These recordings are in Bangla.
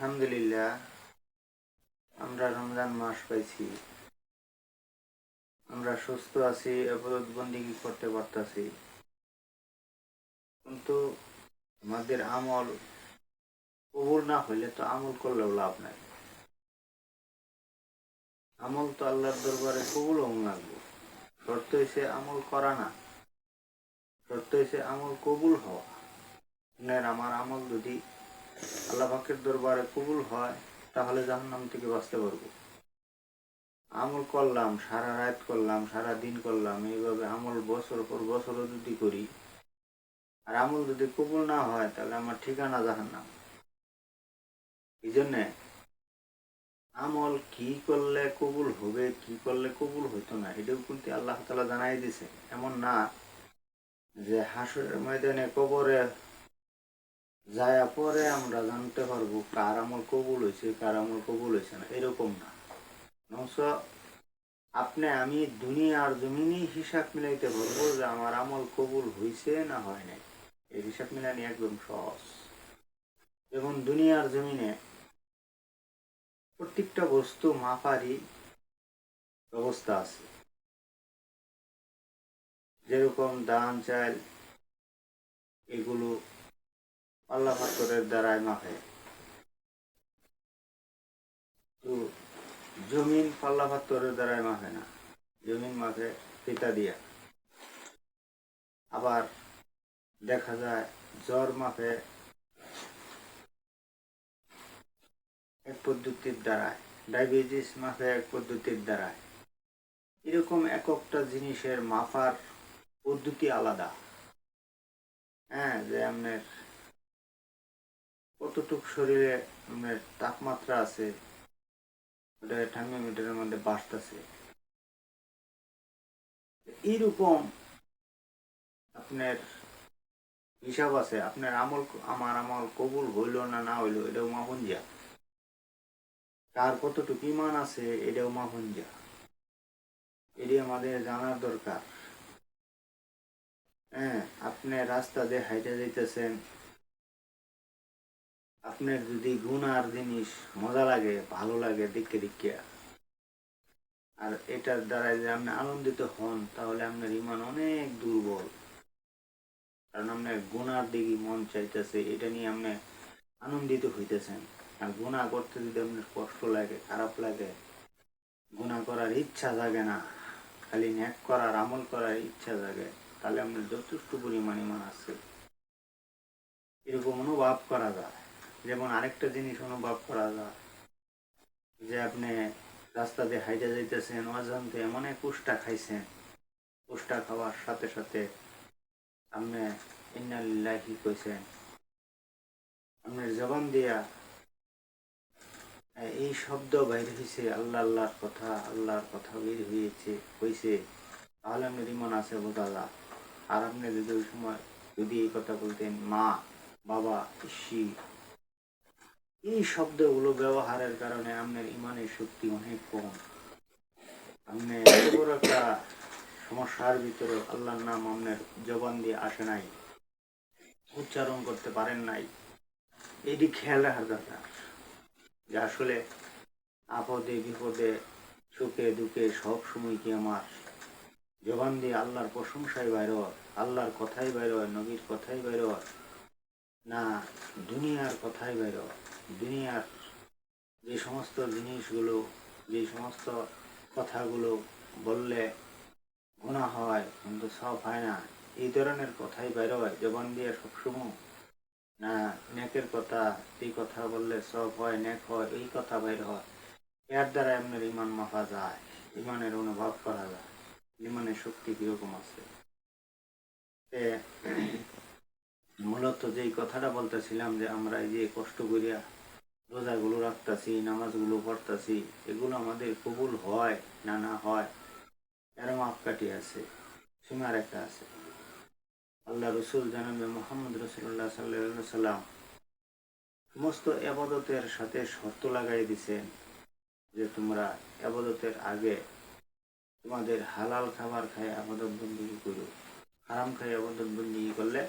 আলহামদুলিল্লাহ, আমরা রমজান মাস পাইছি। আমরা সুস্থ আছি এবাদত বন্দিগি করতে পারতাছি। কিন্তু আমাদের আমল কবুল না হইলে তো আমল করলেও লাভ নাই। আমল তো আল্লাহর দরবারে কবুল লাগবে। শর্ত হইছে আমল করা না। শর্ত হইছে আমল কবুল হওয়া। আমার আমল যদি আল্লাহ পাকের দরবারে কবুল হয়, তাহলে জাহান্নাম থেকে বাঁচতে পারব। আমল করলাম, সারা রাত করলাম, সারা দিন করলাম, এইভাবে আমল বছর পর বছরও যদি করি, আর আমল যদি কবুল না হয়, তাহলে আমার ঠিকানা জাহান্নাম। এই জন্যে আমল কি করলে কবুল হবে, কি করলে কবুল হইতো না, এটাও কিন্তু আল্লাহ তালা জানাই দিছে এমন না যে হাসরের ময়দানে কবরে যায়া পরে আমরা জানতে পারব কার আমল কবুল হয়েছে, কার আমল কবুল হয়েছে না, এরকম না। আপনি, আমি দুনিয়ার জমিনই হিসাব মিলাইতে পারব যে আমার আমল কবুল হয়েছে না হয় নাই। এই হিসাব মিলানি একদম সহজ। যেমন দুনিয়ার জমিনে প্রত্যেকটা বস্তু মাপারই ব্যবস্থা আছে। যেরকম ধান, চাল, এগুলো পাল্লা পাথরের দ্বারাই মাপে তো জমিন পাল্লা পাথরের দ্বারাই মাপে না জমিন মাপে ফিতা দিয়া। আবার দেখা যায় জ্বর মাপে এক পদ্ধতির দ্বারায়, ডায়াবেটিস মাপে এক পদ্ধতির দ্বারায়। এরকম এক একটা জিনিসের মাপার পদ্ধতি আলাদা। হ্যাঁ যে আপনার কতটুক শরীরে আপনার তাপমাত্রা আছে থার্মোমিটারের মধ্যে বাড়তেছে। এইরকম আপনার হিসাব আছে, আপনার আমল আমার আমল কবুল হইল না না হইল, এটাও মাহুন যা কার কতটুকু ইমান আছে, এটাও মাহুন যা এটি আমাদের জানার দরকার। হ্যাঁ আপনি রাস্তা দিয়ে হাইটে যাইতেছেন আপনার যদি গুনার জিনিস মজা লাগে, ভালো লাগে, দেখে দেখে। আর এটার দ্বারা যদি আপনি আনন্দিত হন, তাহলে আপনার ইমান অনেক দুর্বল। কারণ আপনার গুনার দিকে মন চাইতেছে, এটা নিয়ে আপনি আনন্দিত হইতেছেন। আর গুণা করতে যদি আপনার কষ্ট লাগে, খারাপ লাগে, গুণা করার ইচ্ছা জাগে না, খালি ন্যাক করার, আমল করার ইচ্ছা জাগে, তাহলে আপনার যথেষ্ট পরিমাণ ইমান আছে। এরকম অনুভব করা যায়। যেমন আরেকটা জিনিস অনুভব করা যায়, যে আপনি রাস্তা দিয়ে হাইটে যাইতেছেন, অজান্তে এমন এক কুষ্টা খাইছেন। কুষ্টা খাওয়ার সাথে সাথে আপনি ইন্নালিল্লাহি কইছেন। আপনার জবান দিয়া এই শব্দ বাইর হয়েছে আল্লাহ আল্লাহর কথা আল্লাহর কথা বের হয়েছে হয়েছে তাহলে আপনার ইমান আছে যায়। আর আপনি যদি ওই সময় যদি এই কথা বলতেন, মা, বাবা, ইসি এই শব্দগুলো ব্যবহারের কারণে আপনার ইমানের শক্তি অনেক কম। আপনি একটা সমস্যার ভিতরে আল্লাহর নাম আপনার জবান দিয়ে আসে নাই, উচ্চারণ করতে পারেন নাই। এটি খেয়াল রাখার দরকার। যে আসলে আপদে, বিপদে, সুখে, দুঃখে সব সময় কি আমার জবান দিয়ে আল্লাহর প্রশংসাই বাইর আল্লাহর কথাই বাইর নবীর কথাই বাইর না, দুনিয়ার কথাই বাইর দুনিয়ার যে সমস্ত জিনিসগুলো, যে সমস্ত কথাগুলো বললে গুণা হয়, কিন্তু সব হয় না, এই ধরনের কথাই বাইর হয়। জবান দিয়ে সবসময়, না, নেকের কথা, এই কথা বললে সব হয়, নেক হয়, এই কথা বাইর হয়। এর দ্বারা আপনার ইমান মাপা যায়, ইমানের অনুভব করা যায়, ইমানের শক্তি কীরকম আছে? মূলত যেই কথাটা বলতেছিলাম যে আমরা এই যে কষ্ট করিয়া রোজাগুলো রাখতাছি, নামাজগুলো পড়তাছি, এগুলো আমাদের কবুল হয় না না হয় এর মাপকাঠি আছে সীমারেখা আছে। আল্লাহ রসুল জানাবে মোহাম্মদ রসুল্লাহ সাল্লাহ সাল্লাম সমস্ত আবাদতের সাথে শর্ত লাগাই দিছেন যে তোমরা আবাদতের আগে তোমাদের হালাল খাবার খায় আবাদত বন্দি করো, হারাম খাই আবাদত বন্দি করলে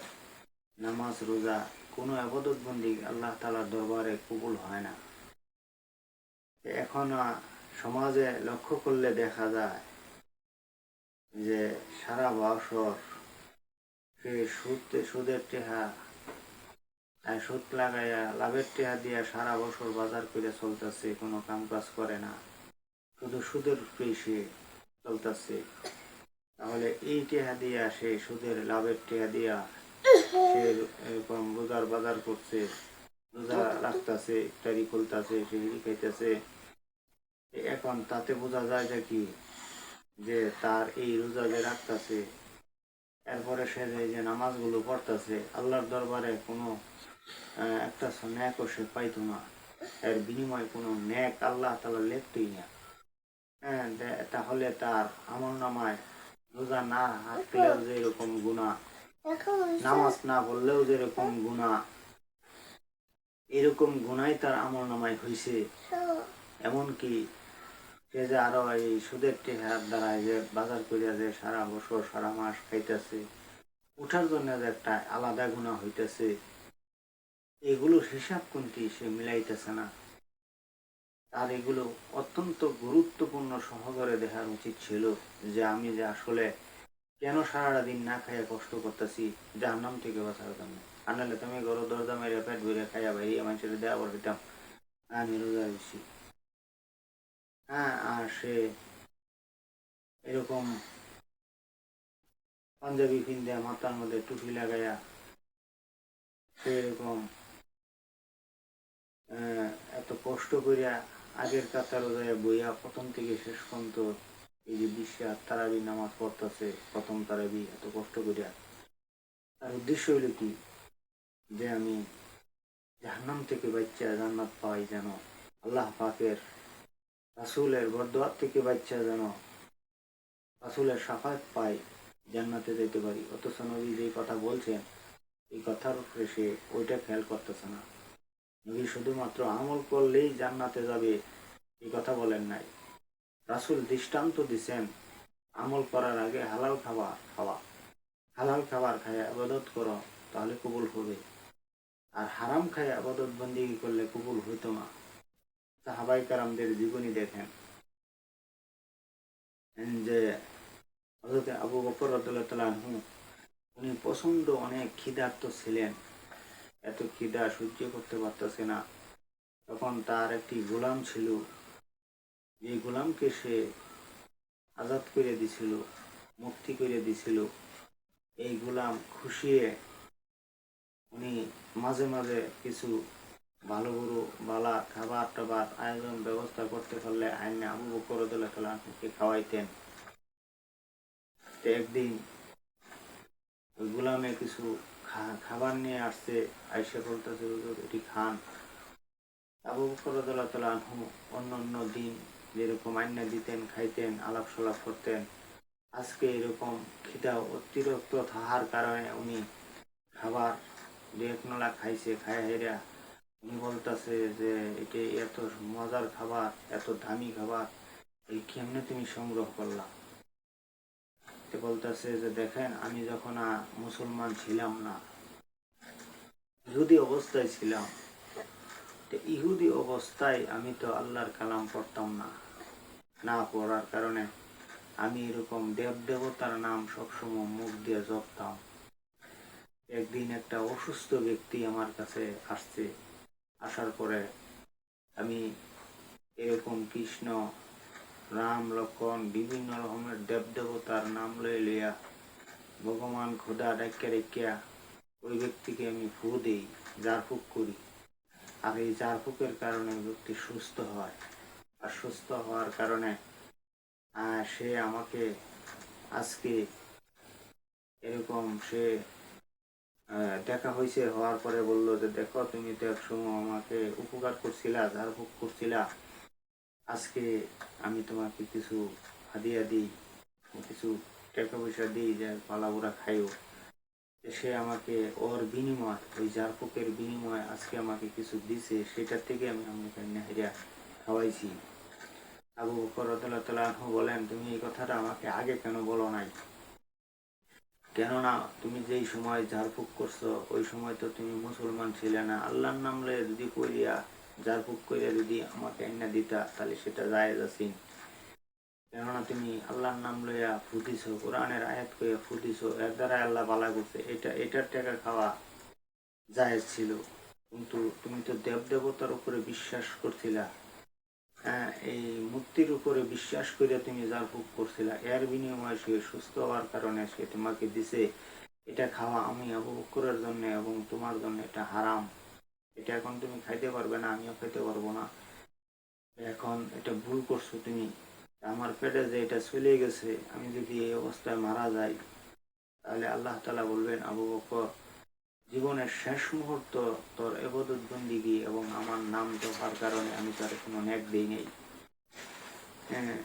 নামাজ, রোজা কোনো আবাদত বন্দি আল্লাহ তালার দরবারে কবুল হয় না। এখন সমাজে লক্ষ্য করলে দেখা যায় যে সারা বছর সে সুদ, সুদের টেহা সুদ লাগাইয়া, লাভের টেহা দিয়া সারা বছর বাজার করে চলতেছে, কোনো কাম কাজ করে না। শুধু সুদের সে চলতেছে। তাহলে এই টেহা দিয়া সে সুদের লাভের টেহা দিয়া সে এরকম বাজার করছে, রোজা রাখতেছে খুলতেছে খাইতেছে। এখন তাতে বোঝা যায় যে কি? যে তার এই রোজা যে রাখতেছে, এরপরে সে যে নামাজগুলো পড়তেছে, আল্লাহর দরবারে কোনো একটা ন্যাকও সে পাইতো না। এর বিনিময়ে কোনো ন্যাক আল্লাহ তালা লেখতই না। হ্যাঁ তাহলে তার আমার নামায় রোজা না হাঁটলেও যে এরকম গুণা নামাজ না পড়লেও যেরকম গুণা এরকম গুণাই তার আমল নামায় হয়েছে এমনকি সে যে আরও এই সুদের টেহার দ্বারা যে বাজার করিয়া যে সারা বছর, সারা মাস খাইতেছে, উঠার জন্য যে একটা আলাদা গুণা হইতেছে, এগুলো হিসাব কোনটি সে মিলাইতেছে না। তার এগুলো অত্যন্ত গুরুত্বপূর্ণ সহকারে দেখার উচিত ছিল যে আমি যে আসলে কেন সারাটা দিন না খাইয়া কষ্ট করতেছি? যার নাম থেকে বাঁচার জন্য। আর তুমি গরু দরজা মেরে পেট ভরে খাইয়া বাইরে মানুষের দেওয়া করে দিতাম আমি রোজা দিচ্ছি হ্যাঁ আর সে এরকম পাঞ্জাবি পিন্দা মাথার মধ্যে টুপি লাগাইয়া সে এরকম এত কষ্ট করিয়া আগের কাতার বইয়া প্রথম থেকে শেষ পর্যন্ত এই যে বিশ্বাস তারাবি নামাজ পড়তেছে, প্রথম তারাবি এত কষ্ট করিয়া তার উদ্দেশ্য হইল কি? যে আমি জাহান্নাম থেকে বাচ্চা জান্নাত পাই যেন আল্লাহ পাকের রাসুলের বরদোয়ার থেকে বাচ্চা যেন রাসুলের সাফাত পাই, জান্নাতে যেতে পারি। অথচ নবী যে কথা বলছেন, এই কথার উপরে সে ওইটা খেয়াল করতেছে না। নবী শুধুমাত্র আমল করলেই জান্নাতে যাবে, এই কথা বলেন নাই। রাসুল দৃষ্টান্ত দিছেন, আমল করার আগে হালাল খাবার খাওয়া। হালাল খাবার খায় আবাদত করো, তাহলে কবুল হবে। আর হারাম খায় আবাদত বন্দি করলে কবুল হইতো না। সাহাবাই কারামদের জীবনী দেখেন। যে হজরত আবু বকর রদুল্লাহ উনি প্রচণ্ড অনেক খিদার্ত ছিলেন। এত খিদা সহ্য করতে পারতেছে না। তখন তার একটি গোলাম ছিল যে গোলামকে সে আজাদ করে দিছিল, মুক্তি করে দিছিল। এই গোলাম খুশিয়ে উনি মাঝে মাঝে কিছু ভালো বড় বালা খাবার টাবার আয়োজন ব্যবস্থা করতে পারলে আইনে আবু বকর রদুল্লাহকে খাওয়াইতেন। একদিন ওই গোলামে কিছু খাবার নিয়ে আসছে আইসে বলতেছে এটি খান। আবু বকর অন্য অন্য দিন যেরকম আইনা দিতেন, খাইতেন আলাপ সলাপ করতেন। আজকে এরকম খিদা, অতিরিক্ত থাহার কারণে উনি খাবার দু এক নলা খাইছে খাই হেরা উনি বলতেছে যে এটি এত মজার খাবার, এত দামি খাবার, এই কেমনে তুমি সংগ্রহ করলা? বলতেছে যে, দেখেন, আমি যখন মুসলমান ছিলাম না, ইহুদি অবস্থায় ছিলাম ইহুদি অবস্থায় আমি তো আল্লাহর কালাম পড়তাম না। না পড়ার কারণে আমি এরকম দেব দেবতার নাম সবসময় মুখ দিয়ে জপতাম। একদিন একটা অসুস্থ ব্যক্তি আমার কাছে আসছে। আসার পরে আমি এরকম কৃষ্ণ, রাম, লক্ষণ, বিভিন্ন রকমের দেব দেবতার নাম লয়ে লইয়া ভগবান খোদা ডাকিয়া ডাকিয়া ওই ব্যক্তিকে আমি ফু দিই, জারফুক করি। আর এই জারফুকের কারণে ব্যক্তি সুস্থ হয়। আর সুস্থ হওয়ার কারণে সে আমাকে আজকে এরকম সে দেখা হয়েছে, হওয়ার পরে বলল যে, দেখো, তুমি তো একসময় আমাকে উপকার করছিলা ঝাড়ফুঁক করছিলা। আজকে আমি তোমাকে কিছু হাদিয়া দিই, কিছু টাকা পয়সা দিই, যে পালাবুরা খাইও। সে আমাকে ওর বিনিময়, ওই ঝাড়ফুঁকের বিনিময় আজকে আমাকে কিছু দিছে, সেটার থেকে আমি আমাকে নেহরিয়া খাওয়াইছি। আবু বকর বলেন, তুমি এই কথাটা আমাকে আগে কেন বলো নাই? কেননা তুমি যেই সময় ঝাড়ফুঁক করছ, ওই সময় তো তুমি মুসলমান ছিলে না। আল্লাহর নাম যদি কইরিয়া ঝাড়ফুঁক কইরা যদি আমাকে এনে দিতা, তাহলে সেটা জায়েজ আছিন কেননা তুমি আল্লাহর নাম লইয়া ফুটিছো কোরআনের আয়াত কইয়া ফুটিছো এর দ্বারা আল্লাহ বালা করছে। এটা, এটার টাকা খাওয়া জায়েজ ছিল। কিন্তু তুমি তো দেব দেবতার উপরে বিশ্বাস করছিলা। এই মুক্তির উপরে বিশ্বাস করে তুমি যার ভোগ করছিলা, এর বিনিময়ে সে সুস্থ হওয়ার কারণে সে তোমাকে দিছে। এটা খাওয়া আমি আবু বকরের জন্য এবং তোমার জন্য এটা হারাম। এটা এখন তুমি খাইতে পারবে না, আমিও খাইতে পারব না। এখন এটা ভুল করছ তুমি। আমার পেটে যে এটা চলে গেছে, আমি যদি এই অবস্থায় মারা যাই, তাহলে আল্লাহ তালা বলবেন, আবু বকর জীবনের শেষ মুহূর্ত তোর এবাদত বন্দিগি এবং আমার নাম জপার কারণে আমি তার কোনো ন্যাক দিই নেই। হ্যাঁ।